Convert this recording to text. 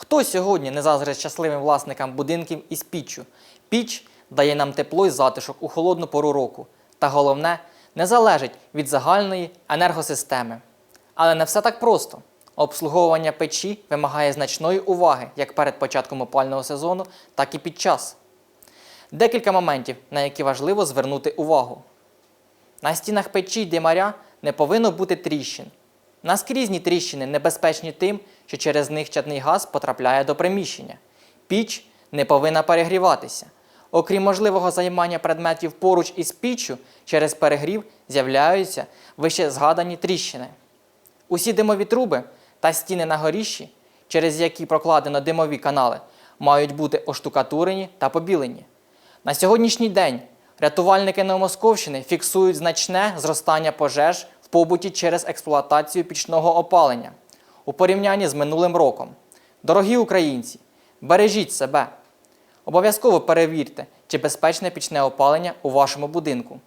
Хто сьогодні не заздрить щасливим власникам будинків із піччю? Піч дає нам тепло і затишок у холодну пору року. Та головне, не залежить від загальної енергосистеми. Але не все так просто. Обслуговування печі вимагає значної уваги як перед початком опального сезону, так і під час. Декілька моментів, на які важливо звернути увагу. На стінах печі й димаря не повинно бути тріщин. Наскрізні тріщини небезпечні тим, що через них чадний газ потрапляє до приміщення. Піч не повинна перегріватися. Окрім можливого займання предметів поруч із піччю, через перегрів з'являються вище згадані тріщини. Усі димові труби та стіни на горіщі, через які прокладено димові канали, мають бути оштукатурені та побілені. На сьогоднішній день рятувальники Новомосковщини фіксують значне зростання пожеж в побуті через експлуатацію пічного опалення у порівнянні з минулим роком. Дорогі українці, бережіть себе! Обов'язково перевірте, чи безпечне пічне опалення у вашому будинку.